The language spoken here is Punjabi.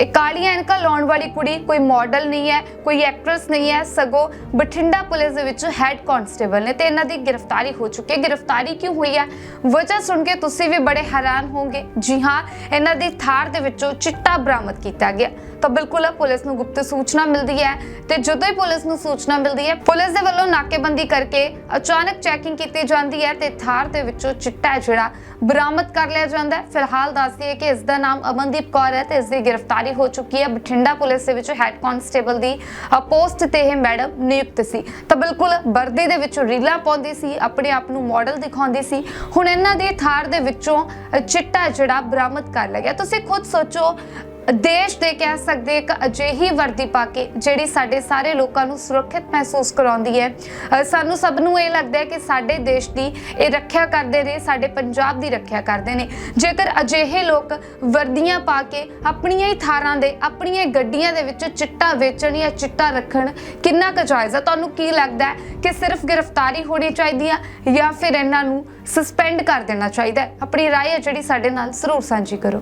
ਇਹ ਕਾਲੀਆਂ ਐਨਕਾਂ ਲਾਉਣ ਵਾਲੀ ਕੁੜੀ ਕੋਈ ਮਾਡਲ ਨਹੀਂ ਹੈ, ਕੋਈ ਐਕਟਰੈਸ ਨਹੀਂ ਹੈ, ਸਗੋਂ ਬਠਿੰਡਾ ਪੁਲਿਸ ਦੇ ਵਿੱਚ ਹੈੱਡ ਕਾਂਸਟੇਬਲ ਨੇ ਤੇ ਇਹਨਾਂ ਦੀ ਗ੍ਰਿਫਤਾਰੀ ਹੋ ਚੁੱਕੀ ਹੈ। ਗ੍ਰਿਫਤਾਰੀ ਕਿਉਂ ਹੋਈ ਹੈ? ਵਜ੍ਹਾ ਸੁਣ ਕੇ ਤੁਸੀਂ ਵੀ ਬੜੇ ਹੈਰਾਨ ਹੋਵੋਗੇ। ਜੀ ਹਾਂ, ਇਹਨਾਂ ਦੀ ਥਾਰ ਦੇ ਵਿੱਚੋਂ ਚਿੱਟਾ ਬਰਾਮਦ ਕੀਤਾ ਗਿਆ। ਤਾਂ ਬਿਲਕੁਲ ਪੁਲਿਸ ਨੂੰ ਗੁਪਤ ਸੂਚਨਾ ਮਿਲਦੀ ਹੈ ਤੇ ਜਦੋਂ ਹੀ ਪੁਲਿਸ ਨੂੰ ਸੂਚਨਾ ਮਿਲਦੀ ਹੈ, ਪੁਲਿਸ ਦੇ ਵੱਲੋਂ ਨਾਕੇਬੰਦੀ ਕਰਕੇ ਅਚਾਨਕ ਚੈਕਿੰਗ ਕੀਤੀ ਜਾਂਦੀ ਹੈ ਤੇ ਥਾਰ ਦੇ ਵਿੱਚੋਂ ਚਿੱਟਾ ਹੈ ਜਿਹੜਾ ਬਰਾਮਦ ਕਰ ਲਿਆ ਜਾਂਦਾ ਹੈ। ਫਿਲਹਾਲ ਦੱਸਦੀ ਹੈ ਕਿ ਇਸ ਦਾ ਨਾਮ ਅਮਨਦੀਪ ਕੌਰ ਹੈ ਤੇ ਇਸ ਦੀ ਗ੍ਰਿਫਤਾਰੀ ਹੋ ਚੁੱਕੀ ਹੈ। ਬਠਿੰਡਾ ਪੁਲਿਸ ਦੇ ਵਿੱਚ ਹੈੱਡ ਕਾਂਸਟੇਬਲ ਦੀ ਪੋਸਟ ਤੇ ਇਹ ਮੈਡਮ ਨਿਯੁਕਤ ਸੀ। ਤਾਂ ਬਿਲਕੁਲ ਵਰਦੀ ਦੇ ਵਿੱਚ ਰੀਲਾਂ ਪਾਉਂਦੀ ਸੀ, ਆਪਣੇ ਆਪ ਨੂੰ ਮਾਡਲ ਦਿਖਾਉਂਦੀ ਸੀ। ਹੁਣ ਇਹਨਾਂ ਦੀ ਥਾਰ ਦੇ ਵਿੱਚੋਂ ਚਿੱਟਾ ਜਿਹੜਾ ਬਰਾਮਦ ਕਰ ਲਿਆ ਗਿਆ। ਤੁਸੀਂ ਖੁਦ ਸੋਚੋ ਦੇਸ਼ ਦੇ ਕਹਿ ਸਕਦੇ ਇੱਕ ਅਜਿਹੀ ਵਰਦੀ ਪਾ ਕੇ ਜਿਹੜੀ ਸਾਡੇ ਸਾਰੇ ਲੋਕਾਂ ਨੂੰ ਸੁਰੱਖਿਅਤ ਮਹਿਸੂਸ ਕਰਾਉਂਦੀ ਹੈ। ਸਾਨੂੰ ਸਭ ਨੂੰ ਇਹ ਲੱਗਦਾ ਹੈ ਕਿ ਸਾਡੇ ਦੇਸ਼ ਦੀ ਇਹ ਰੱਖਿਆ ਕਰਦੇ ਨੇ, ਸਾਡੇ ਪੰਜਾਬ ਦੀ ਰੱਖਿਆ ਕਰਦੇ ਨੇ। ਜੇਕਰ ਅਜਿਹੇ ਲੋਕ ਵਰਦੀਆਂ ਪਾ ਕੇ ਆਪਣੀਆਂ ਹੀ ਥਾਰਾਂ ਦੇ, ਆਪਣੀਆਂ ਹੀ ਗੱਡੀਆਂ ਦੇ ਵਿੱਚ ਚਿੱਟਾ ਵੇਚਣ ਜਾਂ ਚਿੱਟਾ ਰੱਖਣ ਕਿੰਨਾ ਕੁ ਜਾਇਜ਼ ਹੈ ਤੁਹਾਨੂੰ ਕੀ ਲੱਗਦਾ ਹੈ ਕਿ ਸਿਰਫ ਗ੍ਰਿਫਤਾਰੀ ਹੋਣੀ ਚਾਹੀਦੀ ਹੈ ਜਾਂ ਫਿਰ ਇਹਨਾਂ ਨੂੰ ਸਸਪੈਂਡ ਕਰ ਦੇਣਾ ਚਾਹੀਦਾ ਹੈ? ਆਪਣੀ ਰਾਏ ਹੈ ਜਿਹੜੀ ਸਾਡੇ ਨਾਲ ਜ਼ਰੂਰ ਸਾਂਝੀ ਕਰੋ।